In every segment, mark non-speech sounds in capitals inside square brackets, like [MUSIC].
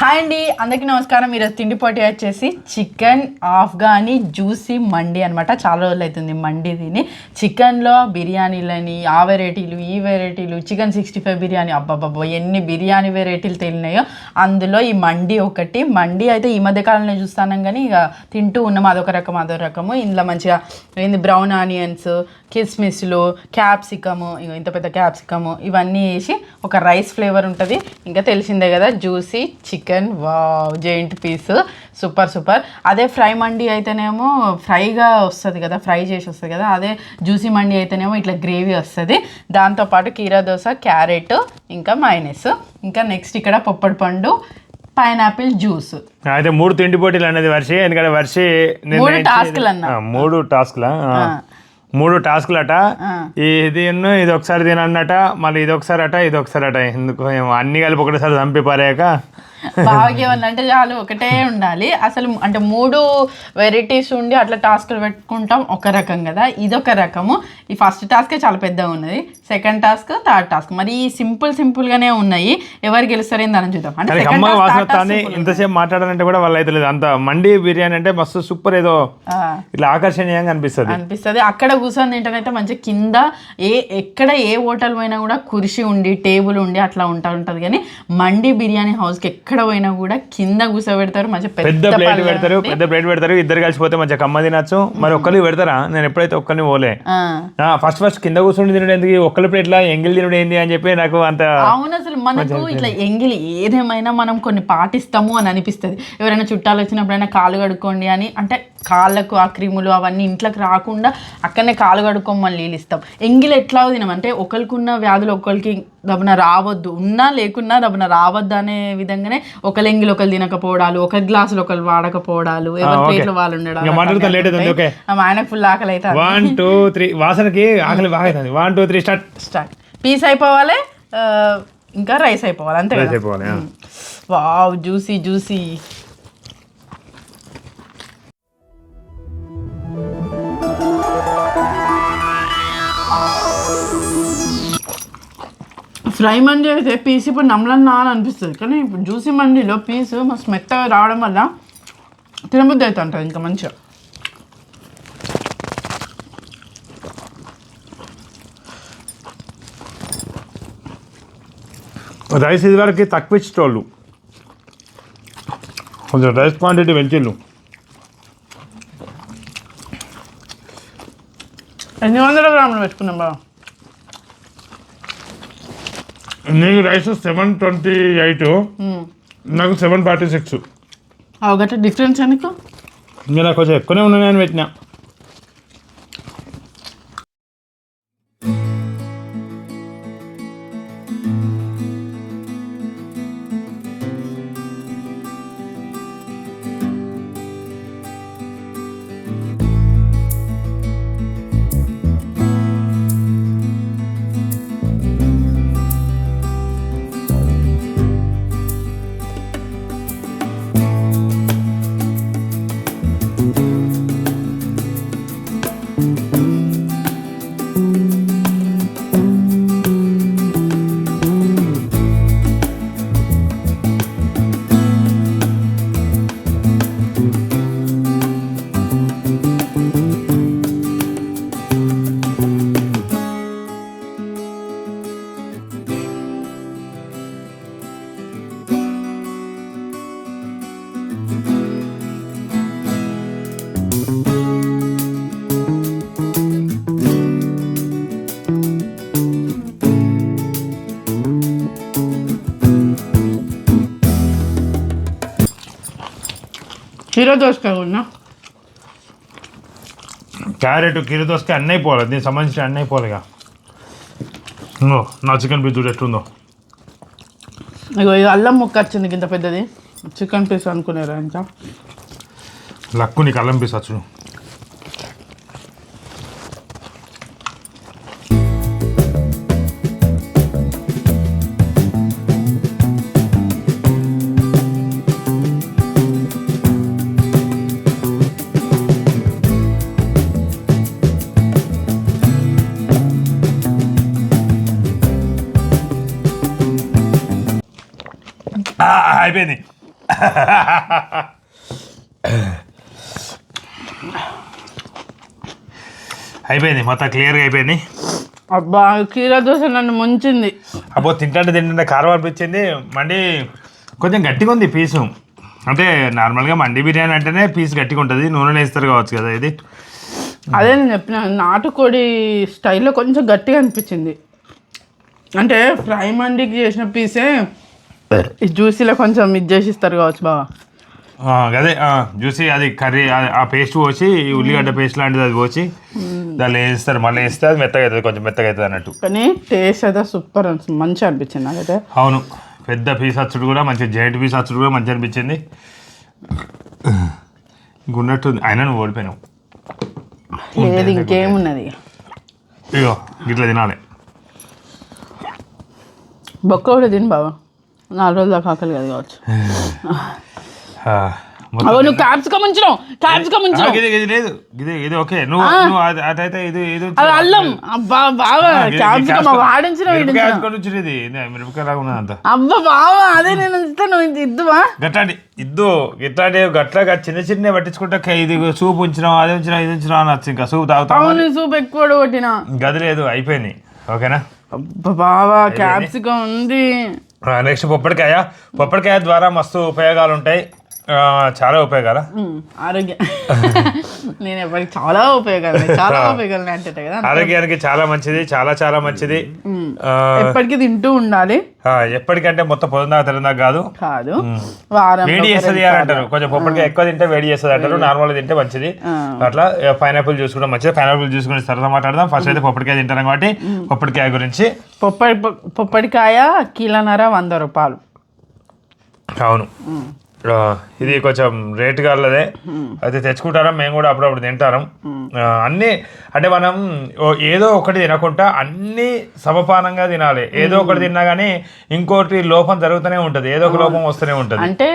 Hi అండి అందరికీ నమస్కారం. ఈరోజు తిండి పోటీ వచ్చేసి చికెన్ ఆఫ్ఘానీ జ్యూసీ మండి అనమాట చాలా రోజులు అవుతుంది మండి తిని. చికెన్లో బిర్యానీలని ఆ వెరైటీలు ఈ వెరైటీలు చికెన్ సిక్స్టీ ఫైవ్ బిర్యానీ. అబ్బాబ్బా ఎన్ని బిర్యానీ వెరైటీలు తెలినాయో అందులో ఈ మండి ఒకటి. మండి అయితే ఈ మధ్య కాలంలో చూస్తాను కానీ ఇక తింటూ ఉన్నాం. అదొక రకం అదొక రకము. ఇందులో మంచిగా ఏంది బ్రౌన్ ఆనియన్స్ కిస్మిస్లు క్యాప్సికము ఇంత పెద్ద క్యాప్సికము ఇవన్నీ వేసి ఒక రైస్ ఫ్లేవర్ ఉంటుంది. ఇంకా తెలిసిందే కదా జ్యూసీ చికెన్ వా జెయింట్ పీస్ సూపర్ సూపర్ అదే ఫ్రై మండి అయితేనేమో ఫ్రైగా వస్తుంది కదా ఫ్రై చేసి వస్తుంది కదా అదే జ్యూసీ మండి అయితేనేమో ఇట్లా గ్రేవీ వస్తుంది. దాంతోపాటు కీరా దోశ క్యారెట్ ఇంకా మైనస్ ఇంకా నెక్స్ట్ ఇక్కడ పొప్పడి పండు పైనాపిల్ జ్యూస్ అయితే మూడు తిండి పోటీలు అనేది వర్షి ఎందుకంటే వర్షి మూడు టాస్క్లు అన్న. మూడు టాస్క్లా. మూడు టాస్క్లట. ఇది ఇది ఒకసారి తినన్నట మళ్ళీ ఇది ఒకసారి అట ఇది ఒకసారి అట ఎందుకు అన్ని కలిపి ఒకటేసారి చంపి పారాక భాగ్యం అంటే చాలు ఒకటే ఉండాలి. అసలు అంటే మూడు వెరైటీస్ ఉండి అట్లా టాస్క్లు పెట్టుకుంటాం ఒక రకం కదా. ఇదొక రకము. ఈ ఫస్ట్ టాస్కే చాలా పెద్దగా ఉన్నది. Second task third task. మరి సింపుల్ సింపుల్ గానే ఉన్నాయి. ఎవరు గెలుస్తారు ఏందని చూద్దాం. అంటే. ఇంతసేపు మాట్లాడాలంటే కూడా వాళ్ళు అయితే లేదు. అంత మండి బిర్యానీ అంటే మస్తు సూపర్ ఏదో ఇట్లా ఆకర్షణీయంగా అనిపిస్తుంది. అనిపిస్తుంది. అక్కడ కూర్చొని తింటానైతే మంచిగా కింద ఏ ఎక్కడ ఏ హోటల్ పోయినా కూడా కుర్చీ ఉండి టేబుల్ ఉండి అట్లా ఉంటా ఉంటుంది. కానీ మండి బిర్యానీ హౌస్కి ఎక్కడ పోయినా కూడా కింద కూర్చోబెడతారు మంచిగా పెద్ద ప్లేట్ పెడతారు. పెద్ద ప్లేట్ పెడతారు ఇద్దరు కలిసిపోతే మంచిగా కమ్మ తినచ్చు. మరి ఒక్కరికి పెడతారా? నేను ఎప్పుడైతే ఒక్కరిని పోలే. ఆ. ఫస్ట్ ఫస్ట్ కింద కూర్చుని తినడం ఎందుకు? ఒక్కరి ప్లేట్లా ఎంగిల్ తినడం ఏంది అని చెప్పి నాకు అంత అవును అసలు మనకు ఇట్లా ఎంగిలి ఏదేమైనా మనం కొన్ని పాటిస్తాము అని అనిపిస్తుంది. ఎవరైనా చుట్టాలు వచ్చినప్పుడైనా కాలు కడుక్కోండి అని అంటే కాళ్ళకు ఆ క్రిములు అవన్నీ ఇంట్లోకి రాకుండా అక్కడనే కాలు కడుక్కోమని నీళ్ళు ఇస్తాం. ఎంగిలి ఎట్లా తినం అంటే ఒకరికున్న వ్యాధులు ఒకరికి దబున రావద్దు. ఉన్నా లేకున్నా దబున రావద్దు అనే విధంగానే ఒకరి ఎంగిలి ఒకరు తినకపోవడాలు ఒక గ్లాసులు ఒకరు వాడకపోవడాలు ఎవరి. ప్లేట్లు వాళ్ళు ఉండడం ఆయనకు ఫుల్ ఆకలి అయితే వన్ టూ త్రీ వాసనకి [LAUGHS] ఆకలి బాగా అవుతుంది. One two three start start piece అయిపోవాలి. ఇంకా రైస్ అయిపోవాలి. అంతే కదా. వావ్ జ్యూసీ జ్యూసీ ఫ్రై మండి అయితే పీస్ ఇప్పుడు నమ్మలన్నా అని అనిపిస్తుంది. కానీ ఇప్పుడు జ్యూసీ మండిలో పీస్ మస్తు మెత్తగా రావడం వల్ల తినబుద్ధి అవుతుంటుంది ఇంకా మంచిగా. రైస్ ఇది వరకు తక్కువ ఇచ్చేటోళ్ళు. కొంచెం రైస్ క్వాంటిటీ పెంచిళ్ళు. ఎన్ని వందల గ్రాములు పెట్టుకున్నాం బాబా నీకు రైస్ సెవెన్ ట్వంటీ ఎయిట్. నాకు సెవెన్ ఫార్టీ సిక్స్. డిఫరెన్స్ ఎందుకు? నాకు కొంచెం ఎక్కువనే ఉన్నాయని పెట్టినా. హీరో దోసకాయ ఉన్నా క్యారెట్ కిరిదోస్కి అన్నీ అయిపోవాలి దీనికి సంబంధించిన అన్నీ అయిపోవాలిగా నా చికెన్ పీస్ చూడు ఎట్లుందో. ఇగో ఇది అల్లం ముక్క వచ్చింది ఇంత పెద్దది. చికెన్ పీస్ అనుకునేరా ఇంకా. లక్కు నీకు అల్లం పీస్ వచ్చు అయిపోయింది అయిపోయింది మొత్తం క్లియర్గా అయిపోయింది. అబ్బా కీరా దోశ నన్ను ముంచింది. అబ్బో తింటే తింటుంటే కారం అనిపించింది. మండి కొంచెం గట్టిగా ఉంది పీసు. అంటే నార్మల్గా మండి బిర్యానీ అంటేనే పీస్ గట్టిగా ఉంటుంది. నూనె వేస్తారు కావచ్చు కదా ఇది. అదే నేను చెప్పిన నాటుకోడి స్టైల్లో కొంచెం గట్టిగా అనిపించింది. అంటే ఫ్రై మండికి చేసిన పీసే ఈ జ్యూసీలో కొంచెం ఇది చేసి ఇస్తారు కావచ్చు బాగా ఆ, అదే చూసి అది కర్రీ ఆ- ఆ పేస్ట్ పోసి ఈ ఉల్లిగడ్డ పేస్ట్ లాంటిది అది పోసి దాన్ని వేస్తారు. మళ్ళీ వేస్తే అది మెత్తగా అవుతుంది కొంచెం మెత్తగా అవుతుంది అన్నట్టు. కానీ టేస్ట్ అయితే సూపర్ మంచిగా అనిపించింది నాకైతే అవును పెద్ద పీస్ అచ్చుడు కూడా మంచి జైంట్ పీస్ అచ్చుడు కూడా మంచి అనిపించింది. గున్నట్టు అయినా నువ్వు ఓడిపోయినావు. లేదు ఇంకేమున్నది ఇగో గిట్ల తినాలి. బొక్క కూడా తిని బాబా నాలుగు రోజుల దాకా ఆకలి కదా కావచ్చు. [LAUGHS] నువ్వు క్యాప్సికమ్ ఉంచినావు క్యాప్సికమ్ ఉంచినావు ఇది ఇది లేదు. ఇది ఇది ఓకే. నువ్వు నువ్వు అది- అదైతే ఇది ఇది అది అల్లం. అబ్బా బావా క్యాప్సికమ్ వాడించిన వచ్చింది ఇది. మిరపకాయ లాగా ఉన్నది అంత. అబ్బా బావా అదే నేను ఉంచితే నువ్వు ఇది ఇద్దువా? గట్లాంటి ఇద్దు. ఇట్లాంటి గట్లాగా చిన్న చిన్న పట్టించుకుంటే ఇది సూప్ ఉంచినాం అది ఉంచినాం ఇది ఉంచినాం అనొచ్చు ఇంకా సూప్ తాగుతాం అవును సూప్ ఎక్కువ కొట్టిన. గది లేదు అయిపోయింది. ఓకేనా? అబ్బా బావా క్యాప్సికమ్ ఉంది. నెక్స్ట్ పొప్పడికాయ. పొప్పడికాయ ద్వారా మస్తు ఉపయోగాలు ఉంటాయి చాలా ఉపయోగాలు? ఆరోగ్యం నేను ఎప్పటికి చాలా ఉపయోగాలు చాలా [LAUGHS] ఉపయోగాలు అంటే కదా ఆరోగ్యానికి చాలా మంచిది చాలా చాలా మంచిది. ఎప్పటికీ తింటూ ఉండాలి. ఎప్పటికంటే మొత్తం పొద్దున తెలందాక కాదు. కాదు. వారం వేడి చేస్తుంది అని అంటారు. కొంచెం పొప్పటికాయ ఎక్కువ తింటే వేడి చేస్తుంది అంటారు నార్మల్ తింటే మంచిది. అట్లా పైనాపిల్ జ్యూస్ కూడా మంచిది. పైనాపిల్ జ్యూస్ గురించి తర్వాత మాట్లాడదాం. ఫస్ట్ అయితే పొప్పటికాయ తింటాం కాబట్టి పొప్పటికాయ గురించి. పొప్పడి పొప్పడికాయ కిలోన్నర వంద రూపాయలు. అవును. ఇది కొంచెం రేట్ గలదే అయితే తెచ్చుకుంటారా? మేము కూడా అప్పుడప్పుడు తింటాం ఆ, అన్నీ అంటే మనం ఏదో ఒకటి తినకుండా అన్ని సమపానంగా తినాలి. ఏదో ఒకటి తిన్నా కానీ ఇంకోటి లోపం జరుగుతూనే ఉంటుంది. ఏదో ఒక లోపం వస్తూనే ఉంటుంది. అంటే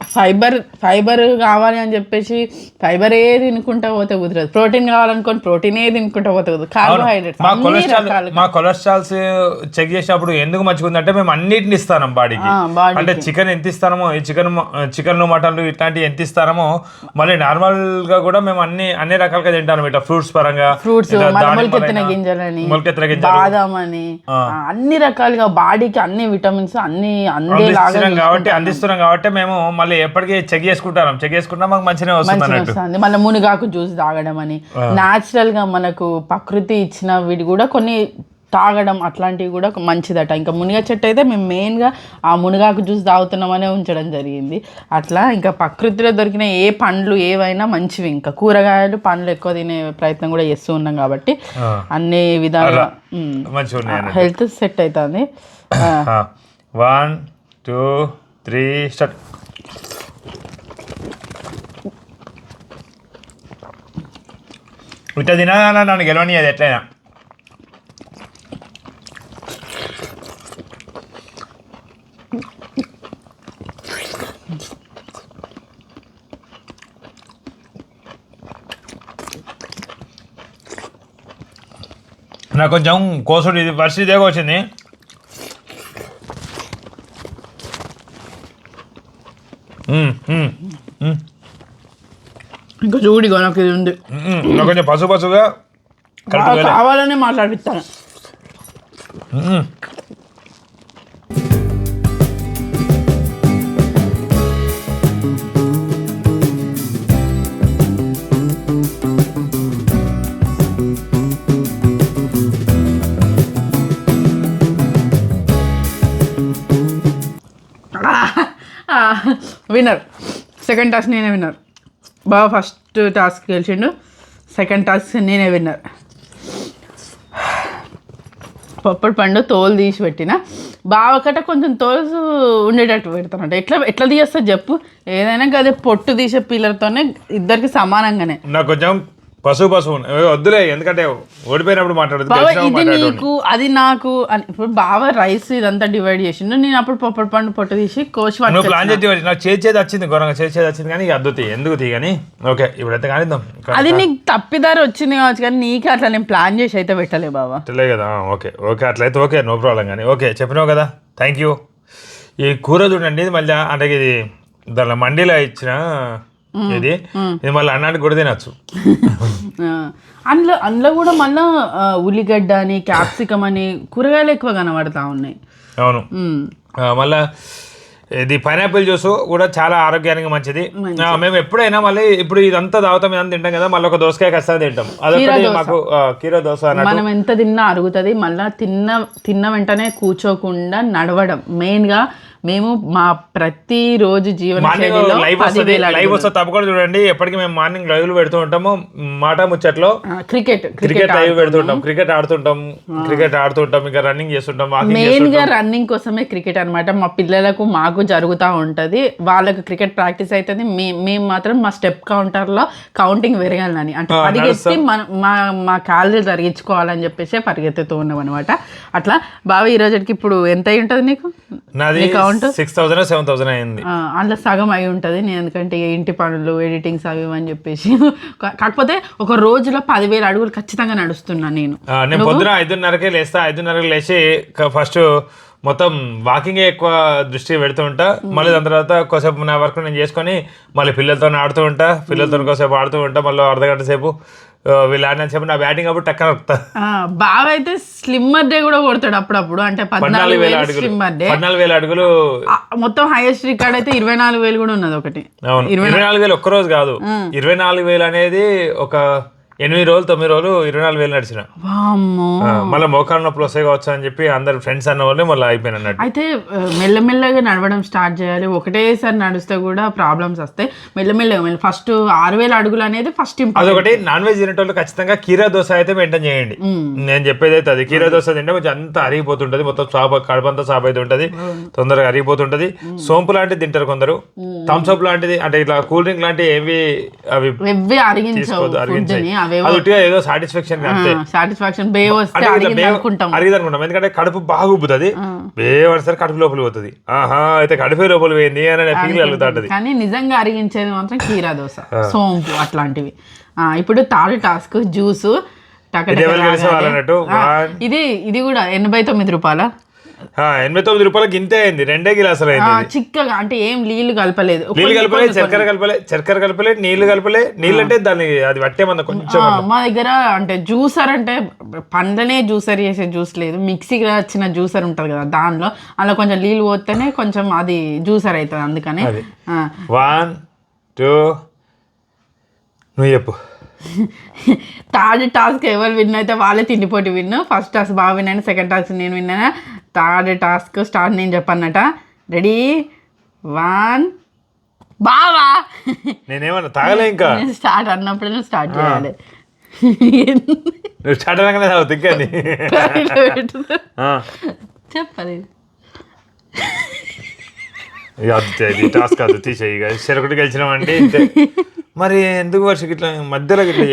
ఫైబర్ ఫైబర్ కావాలి అని చెప్పేసి ఫైబర్ ఏ తినుకుంటా పోతే కుదరదు. ప్రోటీన్ కావాలనుకోని ప్రోటీన్ ఏ తినుకుంటా పోతే కుదరదు. కార్బోహైడ్రేట్స్ మా కొలెస్ట్రాల్ మా కొలెస్ట్రాల్స్ చెక్ చేసినప్పుడు ఎందుకు మంచిగుందంటే మేము అన్నిటిని ఇస్తాం బాడీకి. అంటే చికెన్ ఎంత ఇస్తామో ఈ చికెన్ చికెన్ మటన్లు ఇట్లాంటివి ఎంత ఇస్తామో మళ్ళీ నార్మల్గా కూడా మేము అన్ని అన్ని రకాలుగా తింటాం ఇట్లా. ఫ్రూట్స్ పరంగా ఫ్రూట్స్ మొలకెత్తిన గింజలని మొలకెత్తిన గింజలు. బాదం అని అన్ని రకాలుగా బాడీకి అన్ని విటమిన్స్ అన్ని అందిస్తున్నాం కాబట్టి అందిస్తున్నాం కాబట్టి మేము మళ్ళీ ఎప్పటికీ చెక్ చేసుకుంటాం. చెక్ చేసుకుంటా మాకు మంచిగా వస్తుంది మళ్ళీ మునగాకు జ్యూస్ తాగడం అని న్యాచురల్గా మనకు ప్రకృతి ఇచ్చిన వీటి కూడా కొన్ని తాగడం అట్లాంటివి కూడా మంచిదట. ఇంకా మునగ చెట్టు అయితే మేము మెయిన్గా ఆ మునగాకు జ్యూస్ తాగుతున్నామనే ఉంచడం జరిగింది. అట్లా ఇంకా ప్రకృతిలో దొరికిన ఏ పండ్లు ఏవైనా మంచివి. ఇంకా కూరగాయలు పండ్లు ఎక్కువ తినే ప్రయత్నం కూడా చేస్తూ ఉన్నాం కాబట్టి. అన్ని విధాలుగా హెల్త్ సెట్ అవుతుంది. One two three start. ఇట్లా తినాలన్నా నన్ను గెలవని అది ఎట్లయినా నాకు కొంచెం కోసుడు ఇది వర్ష ఇదే వచ్చింది మ్మ్, మ్మ్, మ్మ్, ఇంకా చూడిగో నాకు ఇది ఉంది. నాకు కొంచెం పసు పసుగా కావాలనే మాట్లాడిస్తాను. విన్నర్. సెకండ్ టాస్క్ నేనే విన్నర్. బాగా ఫస్ట్ టాస్క్ గెలిచిండు. సెకండ్ టాస్క్ నేనే విన్నర్. పప్పటి పండు తోలు తీసి పెట్టిన. బావకట కొంచెం తోలు ఉండేటట్టు పెడతానంట. ఎట్లా ఎట్లా తీయేస్తా చెప్పు. ఏదైనా అదే పొట్టు తీసే పిల్లలతోనే ఇద్దరికి సమానంగానే. నాకు కొంచెం ఉంది. ఏ, వద్దులే ఎందుకంటే ఓడిపోయినప్పుడు మాట్లాడదు ఇది మాట్లాడేటోడిని. నీకు అది నాకు అని. ఇప్పుడు బావ రైస్ ఇదంతా డివైడ్ చేసిండు. నేను అప్పుడు పప్పటి పండు పొట్టు తీసి కోసి నువ్వు ప్లాన్. చేసి నాకు చేసేది వచ్చింది ఘోరంగా చేసేది వచ్చింది కానీ ఇక అద్దు తీ ఎందుకు తీ కానీ? ఓకే ఇప్పుడైతే కానిద్దాం. అది నీకు తప్పిదారి వచ్చింది కావచ్చు కానీ నీకు అట్లా నేను ప్లాన్ చేసి అయితే పెట్టలే బావా. తెలియ కదా ఓకే ఓకే అట్లయితే ఓకే నో ప్రాబ్లం కానీ. ఓకే చెప్పినావు కదా థ్యాంక్ యూ ఈ కూర చూడండి ఇది మళ్ళీ అంటే ఇది దానిలో మండీలో ఇచ్చిన ఇది ఇది మళ్ళీ అన్నానికి కూడా తినచ్చు. [LAUGHS] అందులో అందులో కూడా మళ్ళా ఉల్లిగడ్డ అని క్యాప్సికమ్ అని కూరగాయలు ఎక్కువ కనబడతా ఉన్నాయి. అవును. మళ్ళా ఇది పైనాపిల్ జ్యూస్ కూడా చాలా ఆరోగ్యానికి మంచిది. మేము ఎప్పుడైనా మళ్ళీ ఇప్పుడు ఇదంతా తాగుతాం ఇదంతా తింటాం కదా మళ్ళీ ఒక దోసకాయ ఖచ్చితంగా తింటాం. అదొకటి మాకు కీరా దోశ మనం ఎంత తిన్నా అరుగుతుంది మళ్ళా తిన్న తిన్న వెంటనే కూర్చోకుండా నడవడం. మెయిన్గా మేము మా ప్రతి రోజు జీవన లైవ్ వస్తుంది లైవ్ వస్తే తప్పకుండా చూడండి. ఎప్పటికీ మేము మార్నింగ్ లైవ్లు పెడుతూ ఉంటాము. మాట ముచ్చట్లో క్రికెట్ క్రికెట్ లైవ్ పెడుతుంటాం క్రికెట్ ఆడుతుంటాం. క్రికెట్ ఆడుతుంటాం. ఇంకా రన్నింగ్ చేస్తుంటాం. మెయిన్గా రన్నింగ్ కోసమే క్రికెట్ అన్నమాట. మా పిల్లలకు మాకు జరుగుతూ ఉంటది. వాళ్ళకు క్రికెట్ ప్రాక్టీస్ అవుతుంది మేము మాత్రం మా స్టెప్ కౌంటర్లో కౌంటింగ్ పెరగాలని. అంటే పరిగెత్తి మన మా మా క్యాలరీలు తరిగించుకోవాలని చెప్పేసి పరిగెత్తుతూ ఉన్నాం అనమాట అట్లా బాబా ఈ రోజుకి ఇప్పుడు ఎంత అయి ఉంటుంది నీకు? నాది count? Six thousand seven thousand అయింది. అందులో సగం అయి ఉంటుంది. నేను ఎందుకంటే ఇంటి పనులు ఎడిటింగ్స్ అవి అని చెప్పేసి. కాకపోతే ఒక రోజులో పదివేల అడుగులు ఖచ్చితంగా నడుస్తున్నా నేను. నేను పొద్దున ఐదున్నరకే లేస్తా. ఐదున్నరకి లేచి ఫస్ట్ మొత్తం వాకింగే ఎక్కువ దృష్టి పెడుతూ ఉంటా. మళ్ళీ దాని తర్వాత కొద్దిసేపు నా వర్క్ నేను చేసుకొని మళ్ళీ పిల్లలతో ఆడుతూ ఉంటా. పిల్లలతో కొద్దిసేపు ఆడుతూ ఉంటా. మళ్ళీ అర్ధగంట సేపు వీళ్ళు ఆడిన సేపు నా బ్యాటింగ్ అప్పుడు టక్కన బాగా అయితే స్లిమ్మర్ డే కూడా కొడతాడు అప్పుడప్పుడు. అంటే పద్నాలుగు వేల స్లిమ్మర్ డే పద్నాలుగు వేల అడుగులు. మొత్తం హైయెస్ట్ రికార్డ్ అయితే ఇరవై నాలుగు వేలు కూడా ఉన్నది ఒకటి. ఇరవై నాలుగు వేలు ఒక్క రోజు కాదు ఇరవై నాలుగు వేలు అనేది ఒక ఎనిమిది రోజులు తొమ్మిది రోజులు ఇరవై నాలుగు వేలు నడిచిన. మళ్ళీ మోకాళ్ళ నొప్పులు వస్తాయి కావచ్చు అని చెప్పి అందరు ఫ్రెండ్స్ అన్న వాళ్ళే మళ్ళీ అయిపోయిన అన్నట్టు. అయితే మెల్లమెల్లగా నడవడం స్టార్ట్ చేయాలి. ఒకటేసారి నడిస్తే కూడా ప్రాబ్లమ్స్ వస్తాయి. మెల్లమెల్లగా ఫస్ట్ ఆరు వేల అడుగులు అనేది ఫస్ట్ అదొకటి. నాన్ వెజ్ తినేటోళ్ళు ఖచ్చితంగా కీరా దోశ అయితే మెయింటైన్ చేయండి. నేను చెప్పేది అయితే అది. కీరా దోశ తింటే కొంచెం అంతా అరిగిపోతుంటది. మొత్తం సాప కడుపంతా సాప్ అయితే ఉంటది. తొందరగా అరిగిపోతుంటది. సోంపు లాంటిది తింటారు కొందరు. థమ్స్ అప్ లాంటిది. అంటే ఇట్లా కూల్ డ్రింక్ లాంటివి ఏవి అవి అరిగించాయి అవేవో అది ఏదో సాటిస్ఫాక్షన్ అంతే. సాటిస్ఫాక్షన్ బే వస్తే అడిగింది బే- అనుకుంటాం. ఎందుకంటే కడుపు బాగా ఉబ్బుతుంది. బేవడసారి కడుపు లోపలికి పోతుంది. ఆహా అయితే కడుపే లోపలి పోయింది అనే ఫీల్ కలుగుతుంటది కానీ నిజంగా అరిగించేది మాత్రం కీరా దోశ సోంపు అట్లాంటివి. ఆ, ఇప్పుడు థర్డ్ టాస్క్ జ్యూస్ ఇది ఇది ఇది కూడా ఎనభై తొమ్మిది రూపాయల? ఎనభై తొమ్మిది రూపాయలకి ఇంతే అయింది. రెండే గిలాసులు అయింది చిక్కగా అంటే ఏం నీళ్ళు కలపలేదు. నీళ్ళు కలపలే చక్కెర కలపలే చక్కెర కలపలే నీళ్ళు కలపలే నీళ్ళు అంటే దాన్ని అది పట్టేమంద కొంచెం ఆ, మా దగ్గర అంటే జ్యూసర్ అంటే పండ్లనే జ్యూసర్ చేసే జ్యూస్ లేదు. మిక్సీకి వచ్చిన జ్యూసర్ ఉంటుంది కదా దానిలో. అలా కొంచెం నీళ్ళు పోతేనే కొంచెం అది జ్యూసర్ అవుతుంది అందుకని. One two. నువ్వు చెప్పు. [LAUGHS] థర్డ్ టాస్క్ ఎవరు విన్ అయితే వాళ్ళే తిండిపోటీ విన్ ఫస్ట్ టాస్క్ బాగా విన్నాను సెకండ్ టాస్క్ నేను విన్నాను? థర్డ్ టాస్క్ స్టార్ట్ నేను చెప్పన్నట. రెడీ వన్ బావా! నేనేమన్నా తాగలే ఇంకా? స్టార్ట్ అన్నప్పుడు స్టార్ట్ చేయాలి. నువ్వు స్టార్ట్ అనగానే తాగుతా ఇంకా చెప్పాలి. అది టాస్క్ అది తీసేయి చెరొకటి గెలిచినామంటే ఇంతే. మరి ఎందుకు వర్షకి ఇట్లా మధ్యలో ఇట్లా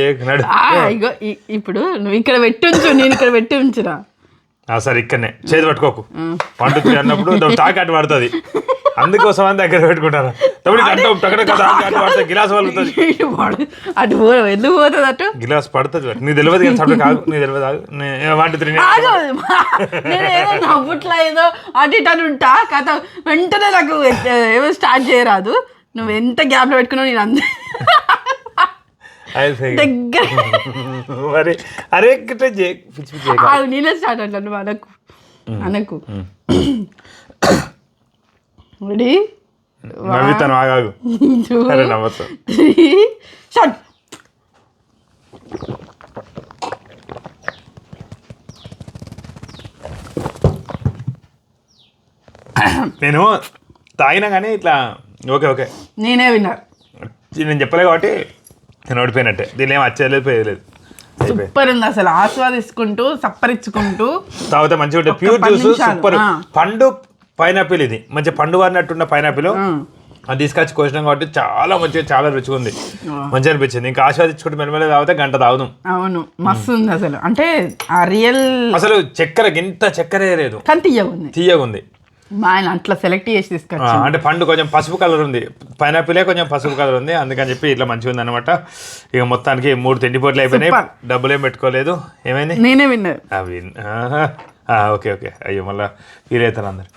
ఇప్పుడు నువ్వు ఇక్కడ పెట్టి ఉంచు నేను ఇక్కడ పెట్టి ఉంచురా. సరే ఇక్కడనే చేతి పట్టుకోకు పండుతుంది అన్నప్పుడు దా- తాకి అటు పడుతుంది అందుకోసం అని దగ్గర పెట్టుకుంటారు గిలాస్ పలుకుతుంది పడు. అటు ఎందుకు పోతుంది అటు గిలాస్ పడుతుంది నీ తెలియదు కానీ కాదు నీ తెలియదు ఆగు. నే- వన్ టూ త్రీ నే- ఆగు. నేను ఏదో నవ్వుట్లా ఏదో అటు ఇటు అని ఉంటా కథ వెంటనే నాకు ఏమో స్టార్ట్ చేయరాదు నువ్వు ఎంత గ్యాప్లో పెట్టుకున్నావు నేను అంత. దగ్గర. [LAUGHS] మరి అరే పిచ్చి పిచ్చి స్టార్ట్ అట్లా నువ్వు అనకు. అనకు. [COUGHS] రెడీ? నవ్వుతాను ఆగాగు. [LAUGHS] నవ్వచ్చు నేను తాగినా కానీ ఇట్లా ఓకే ఓకే. నేనే విన్నర్ ఇది నేను చెప్పలే కాబట్టి నేను ఓడిపోయినట్టే. దీని ఏం పోయేది అయిపోయి సూపర్ ఉంది అసలు ఆస్వాదించుకుంటూ సప్పరించుకుంటూ తాగితే మంచిగా ఉంటుంది ప్యూర్ జ్యూస్ సూపర్. పండు పైనాపిల్ ఇది. మంచి పండు వారినట్టున్న పైనాపిల్. అది తీసుకొచ్చి కోసినాం కాబట్టి చాలా మంచిగా చాలా రుచిగా ఉంది. మంచిగా అనిపించింది. ఇంకా ఆస్వాదించుకుంటే మెల్లమెల్ల తాగితే గంట తాగుదాం. అవును మస్తు ఉంది అసలు. అంటే ఆ రియల్ అసలు చక్కెర ఇంత చక్కెర లేదు. కానీ తీయగా ఉంది. తీయగా ఉంది. మా ఆయన అట్లా సెలెక్ట్ చేసి తీసుకొచ్చి అంటే పండు కొంచెం పసుపు కలర్ ఉంది. పైనాపిలే కొంచెం పసుపు కలర్ ఉంది. అందుకని చెప్పి ఇట్లా మంచిగా ఉంది అనమాట ఇక మొత్తానికి మూడు తిండిపోట్లు అయిపోయినాయి. Super. డబ్బులు ఏం పెట్టుకోలేదు. ఏమైంది? నేనే విన్నర్ అవి ఓకే ఓకే. అయ్యో మళ్ళా ఫీల్ అవుతారు అందరు.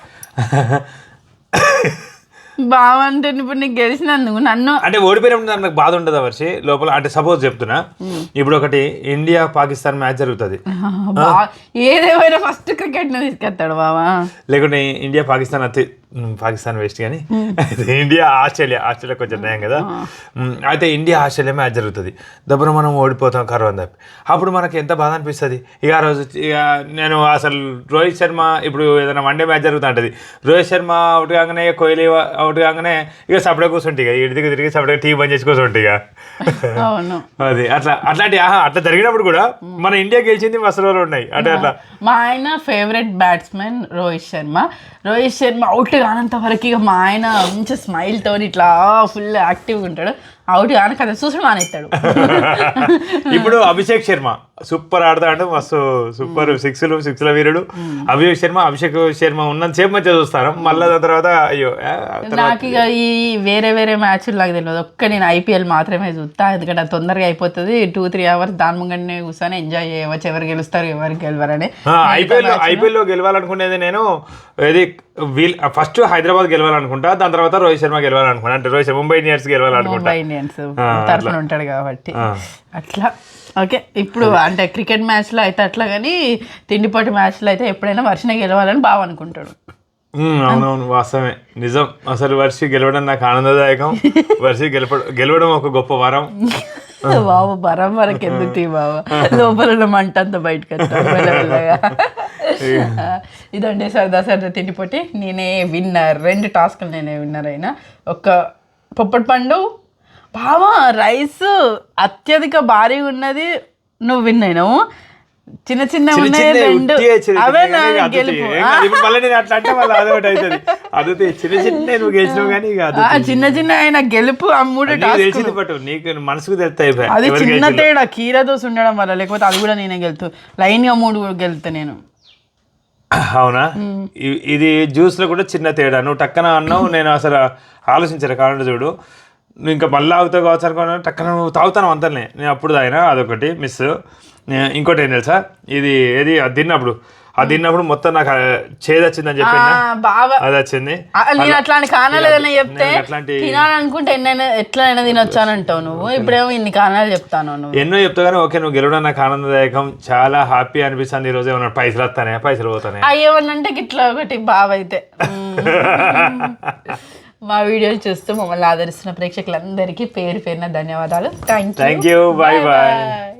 బావ అంటే ఇప్పుడు నీకు గెలిచినందుకు నన్ను అంటే ఓడిపోయినప్పుడు నాకు బాధ ఉండదా వర్షి? లోపల అంటే సపోజ్ చెప్తున్నా. ఇప్పుడు ఒకటి ఇండియా పాకిస్తాన్ మ్యాచ్ జరుగుతుంది. [LAUGHS] ఏదేమైనా ఫస్ట్ క్రికెట్ తీసుకెళ్తాడు బావా. లేకుంటే ఇండియా పాకిస్తాన్ అతి పాకిస్తాన్ వేస్ట్ కానీ. అయితే ఇండియా ఆస్ట్రేలియా ఆస్ట్రేలియా కొంచెం నయం కదా? అయితే ఇండియా ఆస్ట్రేలియా మ్యాచ్ జరుగుతుంది. దబ్బున మనం ఓడిపోతాం కరువు అని తప్పి అప్పుడు మనకి ఎంత బాధ అనిపిస్తుంది? ఇక ఆ రోజు ఇక నేను అసలు రోహిత్ శర్మ ఇప్పుడు ఏదైనా వన్డే మ్యాచ్ జరుగుతుంటుంది రోహిత్ శర్మ అవుట్ కాగానే కోహ్లీ అవుట్ కాగానే ఇక సపడే కూర్చుంటే ఇక. దిగు తిరిగి సపడే టీవీ బంద్ చేసి కూర్చుంటే ఇక. అది అట్లా అట్లాంటి ఆహా అట్లా జరిగినప్పుడు కూడా మన ఇండియా గెలిచింది మస్తు రోజులు ఉన్నాయి. అంటే అట్లా. మా ఆయన favourite batsmen Rohit Sharma. Rohit Sharma out కానంత వరకు ఇక మా ఆయన మంచి స్మైల్ తోని ఇట్లా ఫుల్ యాక్టివ్గా ఉంటాడు. అవుట్ కాని కదా చూసి మానేస్తాడు ఇప్పుడు అభిషేక్ శర్మ సూపర్ ఆడతాడు మస్తు సూపర్ సిక్స్లు సిక్స్ల వీరుడు. అభిషేక్ శర్మ అభిషేక్ శర్మ ఉన్నంతసేపు మంచిగా చూస్తారు. మళ్ళీ దాని తర్వాత అయ్యో నాకు ఇక ఈ వేరే వేరే మ్యాచ్లు నాకు తెలియదు. ఒక్క నేను ఐపీఎల్ మాత్రమే చూస్తా ఎందుకంటే తొందరగా అయిపోతుంది. టూ త్రీ అవర్స్ దాని ముంగనే కూర్చొని ఎంజాయ్ చేయవచ్చు ఎవరు గెలుస్తారు ఎవరు గెలవరని. ఐపీఎల్ ఐపీఎల్లో గెలవాలనుకునేది నేను ఇది వీల్ ఫస్ట్ హైదరాబాద్ గెలవాలనుకుంటా దాని తర్వాత రోహిత్ శర్మ గెలవాలనుకుంటా. అంటే రోహిత్ శర్మ ముంబై ఇండియన్స్ గెలవాలనుకుంటా. ముంబై ఇండియన్స్ తరఫున ఉంటాడు కాబట్టి. అట్లా. ఓకే ఇప్పుడు అంటే క్రికెట్ మ్యాచ్లో అయితే అట్లా కానీ తిండిపోటీ మ్యాచ్లో అయితే ఎప్పుడైనా వర్షనే గెలవాలని బాగా అనుకుంటాడు. అవునవును వాస్తవమే. నిజం. అసలు వర్షి గెలవడం నాకు ఆనందదాయకం. వర్షి గెలప గెలవడం ఒక గొప్ప వరం. [LAUGHS] బాబు బరం వరకు ఎందుకు బాబు లోపల మంట అంతా బయటకు. [LAUGHS] ఇదండి సరదా సరదా తిండిపోటీ. నేనే విన్నర్ రెండు టాస్క్లు నేనే విన్నర్ అయినా. ఒక పొప్పటి పండు బావా రైస్ అత్యధిక భారీగా ఉన్నది నువ్వు విన్ అయినావు. చిన్న చిన్న చిన్న ఉన్నాయి చిన్న రెండు. అవే నా. గెలుపు. చిన్న చిన్న ఆయన గెలుపు ఆ మూడు నీకు మనసుకు. అది చిన్న. తేడా. కీరా దోశ ఉండడం వల్ల. లేకపోతే అది కూడా నేనే గెలుతూ. లైన్గా మూడు గెలుతా నేను. అవునా? ఇది జ్యూస్లో కూడా చిన్న తేడా. నువ్వు టక్కన అన్నావు. నేను అసలు ఆలోచించాను కావాలంటే చూడు. నువ్వు ఇంకా మళ్ళీ ఆగుతావు కావచ్చు అనుకున్నా టక్కన నువ్వు తాగుతాను అంతనే నేను అప్పుడు తాగినా అదొకటి మిస్ ఇంకోటి ఏం తెలుసా? ఇది ఏది అది తిన్నప్పుడు అది తిన్నప్పుడు మొత్తం నాకు చేదు వచ్చిందని చెప్పి అది వచ్చింది. నేను అట్లాంటి కానాలు ఏదైనా చెప్తే తినాలనుకుంటే ఎన్నైనా ఎట్లయినా తినొచ్చాను అంటావు నువ్వు. ఇప్పుడేమో ఇన్ని కానాలు చెప్తాను నువ్వు. ఎన్నో చెప్తా కానీ ఓకే నువ్వు గెలవడం నాకు ఆనందదాయకం. చాలా హ్యాపీ అనిపిస్తుంది ఈ రోజు ఏమన్నా పైసలు వస్తానే పైసలు పోతానే. అయ్యేమన్నంటే గిట్లా ఒకటి బావ అయితే. [LAUGHS] మా వీడియోలు చూస్తూ మమ్మల్ని ఆదరిస్తున్న ప్రేక్షకులందరికీ పేరు పేరున ధన్యవాదాలు. Thank thank you bye bye